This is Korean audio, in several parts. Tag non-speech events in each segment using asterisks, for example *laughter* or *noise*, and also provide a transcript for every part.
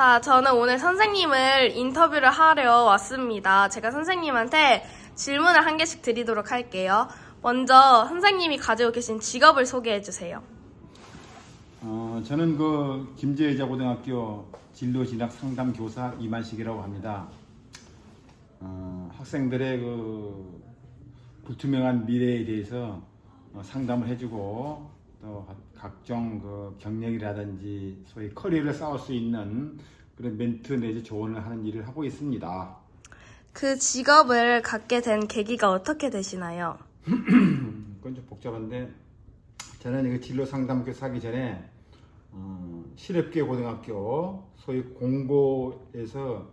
자, 저는 오늘 선생님을 인터뷰를 하려 왔습니다. 제가 선생님한테 질문을 한 개씩 드리도록 할게요. 먼저 선생님이 가지고 계신 직업을 소개해 주세요. 어, 저는 그 김제여자 고등학교 진로 진학 상담 교사 이만식이라고 합니다. 어, 학생들의 그 불투명한 미래에 대해서 어, 상담을 해주고 또 각종 그 경력이라든지 소위 커리어를 쌓을 수 있는 그런 멘트 내지 조언을 하는 일을 하고 있습니다. 그 직업을 갖게 된 계기가 어떻게 되시나요? *clears throat* 그건 좀 복잡한데 저는 이거 진로 상담 교사 하기 전에 어, 실업계 고등학교 소위 공고에서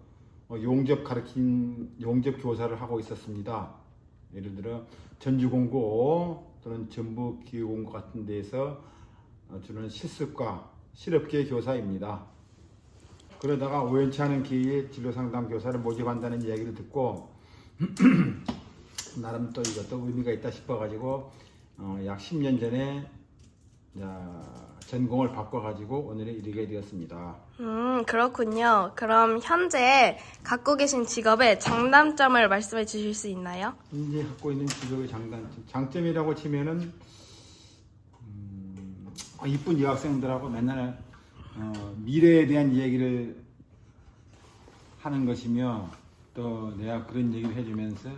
어, 용접 가르친 용접 교사를 하고 있었습니다. 예를 들어 전주공고 또는 전북기후공고 같은 데에서 어, 주는 실습과 실업계 교사입니다. 그러다가 우연치 않은 기회에 진로 상담 교사를 모집한다는 이야기를 듣고 *clears throat* 나름 또 이것도 의미가 있다 싶어가지고 어, 약 10년 전에 자, 전공을 바꿔가지고 오늘에 이르게 되었습니다. 음, 그렇군요. 그럼 현재 갖고 계신 직업의 장단점을 말씀해 주실 수 있나요? 현재 갖고 있는 직업의 장단점, 장점이라고 치면은 음, 아, 이쁜 여학생들하고 맨날 어, 미래에 대한 얘기를 하는 것이며 또 내가 그런 얘기를 해주면서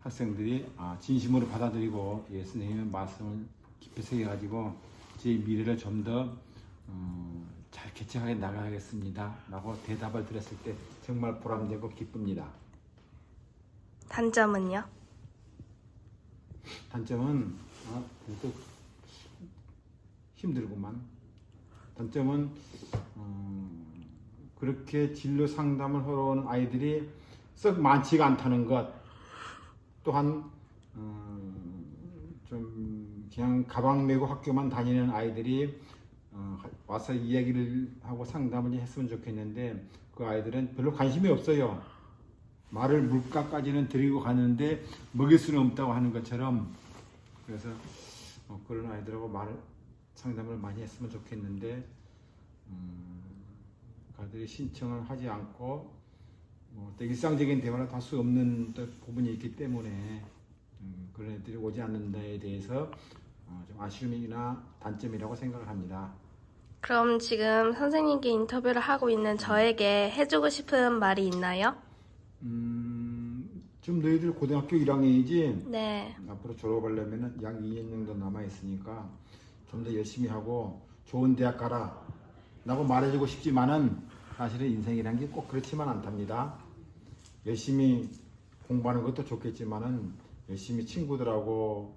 학생들이 아, 진심으로 받아들이고 예, 선생님의 말씀을 깊이 새겨가지고 제 미래를 좀더 어, 잘 개척하게 나가겠습니다. 라고 대답을 드렸을 때 정말 보람되고 기쁩니다. 단점은요? 단점은 아, 또 힘들구만. 단점은 음, 그렇게 진로 상담을 하러 오는 아이들이 썩 많지가 않다는 것. 또한 음, 좀 그냥 가방 메고 학교만 다니는 아이들이 어, 와서 이야기를 하고 상담을 했으면 좋겠는데 그 아이들은 별로 관심이 없어요. 말을 물가까지는 드리고 가는데 먹일 수는 없다고 하는 것처럼 그래서 어, 그런 아이들하고 말 상담을 많이 했으면 좋겠는데 음, 그들이 신청을 하지 않고 뭐, 또 일상적인 대화를 할 수 없는 또 부분이 있기 때문에 음, 그런 애들이 오지 않는다에 대해서 어, 좀 아쉬움이나 단점이라고 생각을 합니다. 그럼 지금 선생님께 인터뷰를 하고 있는 저에게 해주고 싶은 말이 있나요? 음, 지금 너희들 고등학교 1학년이지? 네. 앞으로 졸업하려면 약 2년 정도 남아 있으니까 좀 더 열심히 하고 좋은 대학 가라. 라고 말해주고 싶지만은 사실은 인생이란 게 꼭 그렇지만 않답니다. 열심히 공부하는 것도 좋겠지만은 열심히 친구들하고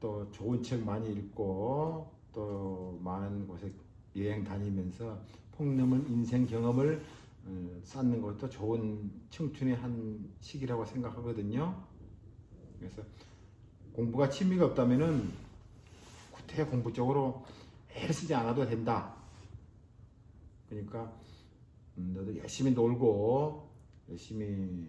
또 좋은 책 많이 읽고 또 많은 곳에 여행 다니면서 폭넘은 인생 경험을 어, 쌓는 것도 좋은 청춘의 한 시기라고 생각하거든요. 그래서 공부가 취미가 없다면은 구태 공부 쪽으로 애를 쓰지 않아도 된다. 그러니까 음, 너도 열심히 놀고 열심히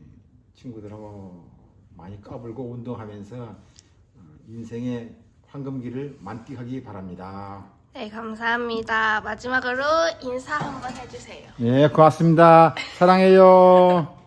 친구들하고 많이 까불고 운동하면서 어, 인생의 황금기를 만끽하기 바랍니다. 네, 감사합니다. 마지막으로 인사 한번 해주세요. 예, 고맙습니다. 사랑해요.